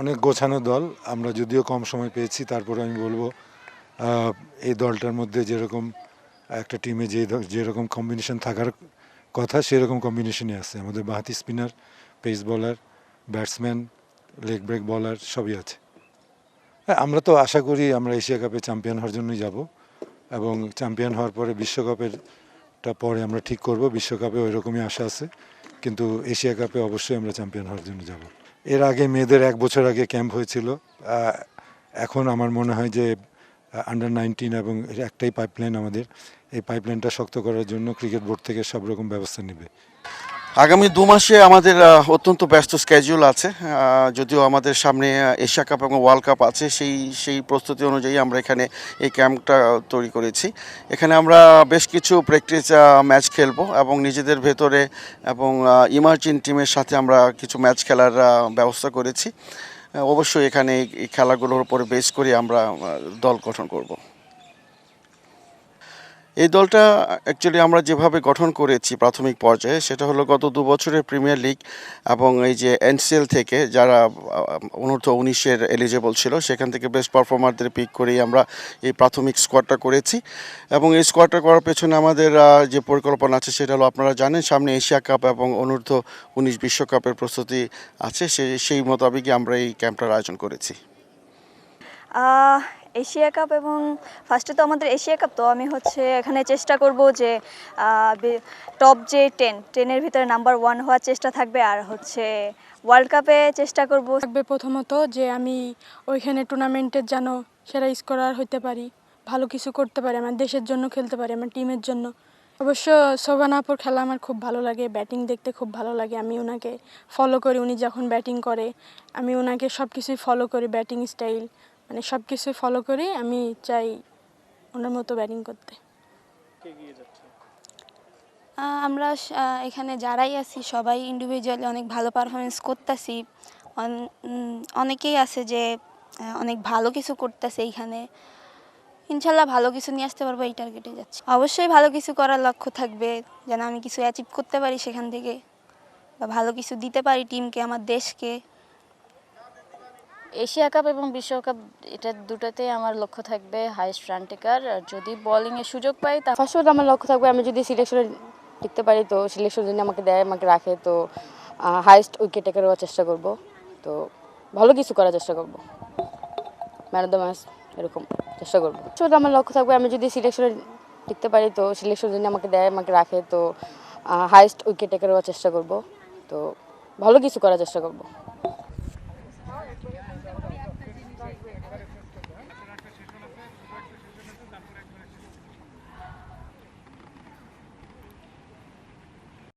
অনেক গোছানো দল, আমরা যদিও কম সময় পেয়েছি, তারপরে আমি বলব এই দলটার মধ্যে যেরকম একটা টিমে যে যেরকম কম্বিনেশন থাকার কথা, সেরকম কম্বিনেশনই আছে। আমাদের বাহাতি spinner pace bowler batsman leg break bowler সবই আছে। হ্যাঁ আমরা তো আশা করি আমরা এশিয়া কাপে চ্যাম্পিয়ন হওয়ার জন্যই যাব এবং চ্যাম্পিয়ন হওয়ার পরে বিশ্বকাপেরটা পরে আমরা ঠিক করব। বিশ্বকাপে ওই রকমই আশা আছে, কিন্তু এশিয়া কাপে অবশ্যই আমরা চ্যাম্পিয়ন হওয়ার জন্য যাব। এর আগে মেয়েদের এক বছর আগে ক্যাম্প হয়েছিল। এখন আমার মনে হয় যে আন্ডার নাইনটিন এবং একটাই পাইপলাইন আমাদের। এই পাইপলাইনটা শক্ত করার জন্য ক্রিকেট বোর্ড থেকে সব রকম ব্যবস্থা নেবে। আগামী দু মাসে আমাদের অত্যন্ত ব্যস্ত স্কেজিউল আছে। যদিও আমাদের সামনে এশিয়া কাপ এবং ওয়ার্ল্ড কাপ আছে, সেই সেই প্রস্তুতি অনুযায়ী আমরা এখানে এই ক্যাম্পটা তৈরি করেছি। এখানে আমরা বেশ কিছু প্র্যাকটিস ম্যাচ খেলব এবং নিজেদের ভেতরে এবং ইমার্জিং টিমের সাথে আমরা কিছু ম্যাচ খেলার ব্যবস্থা করেছি। অবশ্যই এখানে এই খেলাগুলোর উপরে বেস করে আমরা দল গঠন করব। এই দলটা অ্যাকচুয়ালি আমরা যেভাবে গঠন করেছি প্রাথমিক পর্যায়ে, সেটা হলো গত দু বছরের প্রিমিয়ার লিগ এবং এই যে এনসিএল থেকে যারা অনূর্ধ্ব উনিশের এলিজেবল ছিল, সেখান থেকে বেস্ট পারফর্মারদের পিক করেই আমরা এই প্রাথমিক স্কোয়াডটা করেছি। এবং এই স্কোয়াডটা করার পেছনে আমাদের যে পরিকল্পনা আছে, সেটা হলো আপনারা জানেন, সামনে এশিয়া কাপ এবং অনূর্ধ্ব উনিশ বিশ্বকাপের প্রস্তুতি আছে সেই সেই মোতাবেকই আমরা এই ক্যাম্পটার আয়োজন করেছি। এশিয়া কাপ এবং ফার্স্টে তো আমাদের এশিয়া কাপ, তো আমি হচ্ছে এখানে চেষ্টা করব যে টপ যে টেন টেনের ভিতরে নাম্বার ওয়ান হওয়ার চেষ্টা থাকবে আর হচ্ছে ওয়ার্ল্ড কাপে চেষ্টা করব। থাকবে প্রথমত যে আমি ওইখানে টুর্নামেন্টের যেন সেরা স্কোরার হতে পারি, ভালো কিছু করতে পারি, আমার দেশের জন্য খেলতে পারি, আমার টিমের জন্য। অবশ্য শোভান আপুর খেলা আমার খুব ভালো লাগে ব্যাটিং দেখতে খুব ভালো লাগে, আমি ওনাকে ফলো করি, উনি যখন ব্যাটিং করে, আমি ওনাকে সব কিছুই ফলো করি ব্যাটিং স্টাইল মানে সব কিছু ফলো করি আমি চাই ওনার মতো ব্যাটিং করতে। আমরা এখানে যারাই আছি সবাই ইন্ডিভিজুয়ালি অনেক ভালো পারফরমেন্স করতেছি। অনেকেই আছে যে অনেক ভালো কিছু করতেছে এইখানে। ইনশাল্লাহ ভালো কিছু নিয়ে আসতে পারব এই টার্গেটে যাচ্ছি। অবশ্যই ভালো কিছু করার লক্ষ্য থাকবে যেন আমি কিছু অ্যাচিভ করতে পারি সেখান থেকে। বা ভালো কিছু দিতে পারি টিমকে আমার দেশকে। এশিয়া কাপ এবং বিশ্বকাপ এটা দুটাতে আমার লক্ষ্য থাকবে হাইস্ট রান টেকার আর যদি বোলিংয়ের সুযোগ পাই তা ফার্স্ট আমার লক্ষ্য থাকবে আমি যদি সিলেকশনে টিকতে পারি, তো সিলেকশন যদি আমাকে দেয়, আমাকে রাখে, তো হাইস্ট উইকেট টেকার হওয়ার চেষ্টা করব। তো ভালো কিছু করার চেষ্টা করব। ম্যান অফ দ্য ম্যাচ এরকম চেষ্টা করব। ছোট আমার লক্ষ্য থাকবে আমি যদি সিলেকশনে টিকতে পারি, তো সিলেকশন যদি আমাকে দেয়, আমাকে রাখে, তো হাইস্ট উইকেট টেকার হওয়ার চেষ্টা করব। তো ভালো কিছু করার চেষ্টা করব।